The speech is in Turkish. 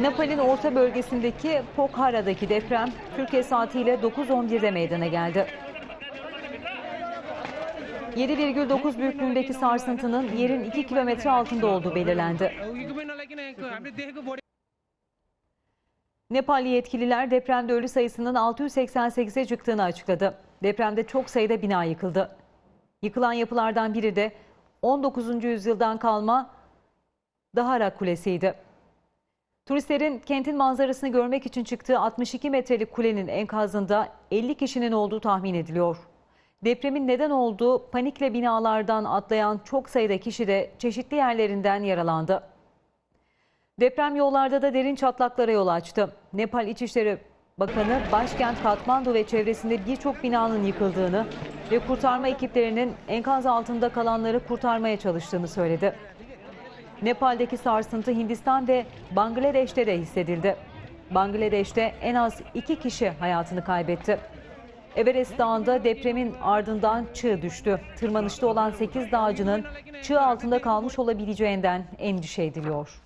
Nepal'in orta bölgesindeki Pokhara'daki deprem Türkiye saatiyle 9.11'de meydana geldi. 7,9 büyüklüğündeki sarsıntının yerin 2 kilometre altında olduğu belirlendi. Nepalli yetkililer depremde ölü sayısının 688'e çıktığını açıkladı. Depremde çok sayıda bina yıkıldı. Yıkılan yapılardan biri de 19. yüzyıldan kalma Dahara Kulesi'ydi. Turistlerin kentin manzarasını görmek için çıktığı 62 metrelik kulenin enkazında 50 kişinin olduğu tahmin ediliyor. Depremin neden olduğu panikle binalardan atlayan çok sayıda kişi de çeşitli yerlerinden yaralandı. Deprem yollarda da derin çatlaklara yol açtı. Nepal İçişleri Bakanı başkent Katmandu ve çevresinde birçok binanın yıkıldığını ve kurtarma ekiplerinin enkaz altında kalanları kurtarmaya çalıştığını söyledi. Nepal'deki sarsıntı Hindistan ve Bangladeş'te de hissedildi. Bangladeş'te en az iki kişi hayatını kaybetti. Everest Dağı'nda depremin ardından çığ düştü. Tırmanışta olan 8 dağcının çığ altında kalmış olabileceğinden endişe ediliyor.